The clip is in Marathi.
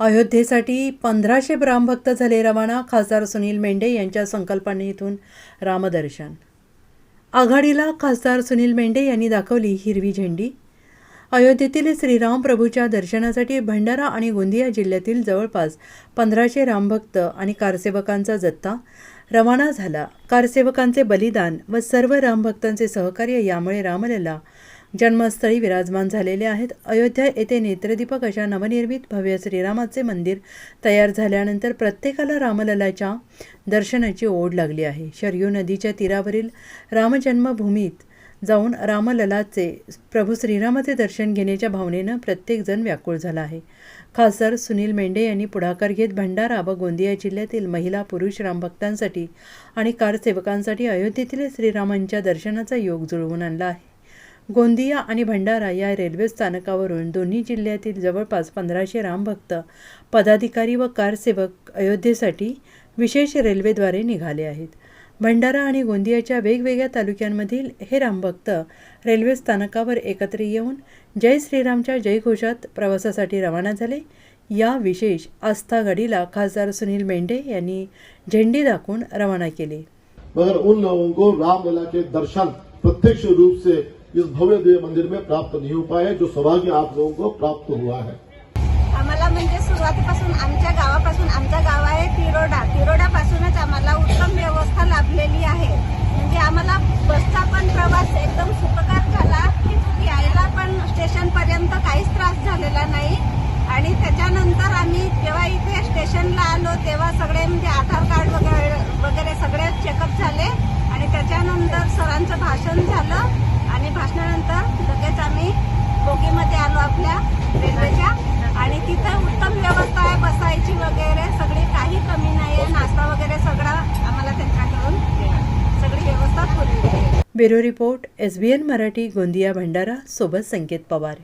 अयोध्येसाठी पंधराशे रामभक्त झाले. रवाना खासदार सुनील मेंढे यांच्या संकल्पनेतून रामदर्शन. आघाडीला खासदार सुनील मेंढे यांनी दाखवली हिरवी झेंडी. अयोध्येतील श्रीराम प्रभूच्या दर्शनासाठी भंडारा आणि गोंदिया जिल्ह्यातील जवळपास पंधराशे रामभक्त आणि कारसेवकांचा जत्ता रवाना झाला. कारसेवकांचे बलिदान व सर्व रामभक्तांचे सहकार्य यामुळे रामलला जन्मस्थळी विराजमान झालेले आहेत. अयोध्या येथे नेत्रदीपक अशा नवनिर्मित भव्य श्रीरामाचे मंदिर तयार झाल्यानंतर प्रत्येकाला रामललाच्या दर्शनाची ओढ लागली आहे. शरयू नदीच्या तीरावरील रामजन्मभूमीत जाऊन रामललाचे प्रभू श्रीरामाचे दर्शन घेण्याच्या भावनेनं प्रत्येकजण व्याकुळ झाला आहे. खासदार सुनील मेंढे यांनी पुढाकार घेत भंडारा व गोंदिया जिल्ह्यातील महिला पुरुष रामभक्तांसाठी आणि कारसेवकांसाठी अयोध्येतील श्रीरामांच्या दर्शनाचा योग जुळवून आणला आहे. गोंदिया आणि भंडारा या रेल्वे स्थानकावरून दोन्ही जिल्ह्यातील जवळपास पंधराशे रामभक्त पदाधिकारी व कारसेवक अयोध्येसाठी विशेष रेल्वेद्वारे निघाले आहेत. भंडारा आणि गोंदियाच्या वेगवेगळ्या तालुक्यांमधील हे रामभक्त रेल्वे स्थानकावर एकत्र येऊन जय श्रीरामच्या जयघोषात प्रवासासाठी रवाना झाले. या विशेष आस्था गाडीला खासदार सुनील मेंढे यांनी झेंडी दाखवून रवाना केले. मगर उन लोगों को रामलला के दर्शन प्रत्यक्ष रूप से इस भव्य देव मंदिर में प्राप्त नहीं हो पाए जो सौभाग्य आप लोगों को प्राप्त हुआ है। आम्हाला म्हणजे सुरुवातीपासून आमच्या गावापासून आमचा गाव आहे तिरोडा. तिरोडापासूनच आम्हाला उत्तम व्यवस्था लाभलेली आहे. म्हणजे आम्हाला बसचा पण प्रवास एकदम सुखकर झाला. यायला पण स्टेशनपर्यंत काहीच त्रास झालेला नाही. आणि त्याच्यानंतर आम्ही bureau report S B N Marathi Gondia Bhandara सोबत संकेत पवार.